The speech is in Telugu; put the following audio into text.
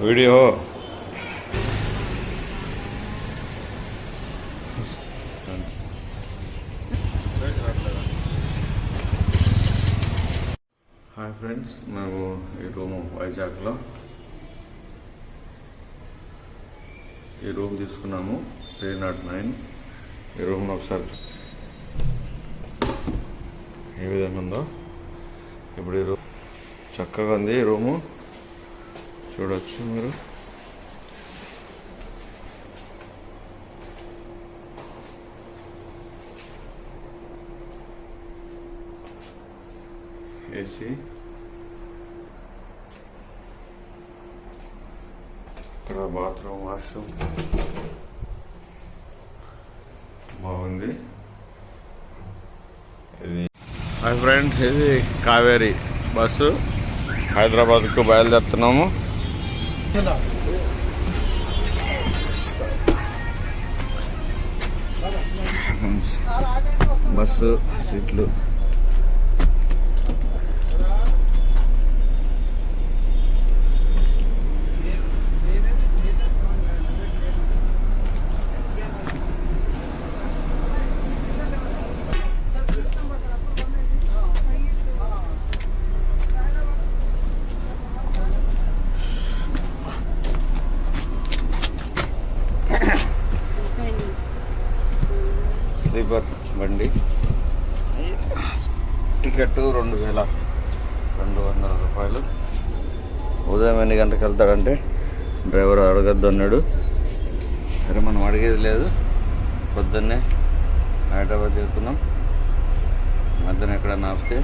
వీడియో. హాయ్ ఫ్రెండ్స్ మేము ఈ రూము వైజాగ్లో. ఈ రూమ్ తీసుకున్నాము త్రీ నాట్ నైన్. ఈ రూమ్లో ఒకసారి ఏ విధంగా ఉందో. ఇప్పుడు ఈ రూమ్ చక్కగా ఉంది ఈ రూము. చూడొచ్చు మీరు. ఏసీ ఇక్కడ బాత్రూమ్ వాష్రూమ్. బాగుంది. ఇది మై ఫ్రెండ్ ఇది కావేరి బస్సు. హైదరాబాద్కు బయలుదేరుతున్నాము. బస్సు సీట్లు. స్లీపర్ బండి. టికెట్ రెండు వేల రెండు వందల రూపాయలు. ఉదయం ఎన్ని గంటలకు వెళ్తాడంటే డ్రైవర్ అడగద్దు అన్నాడు. సరే మనం అడిగేది లేదు. పొద్దున్నే హైదరాబాద్ చేరుకున్నాం మధ్యాహ్నం ఎక్కడన్నా ఆపితే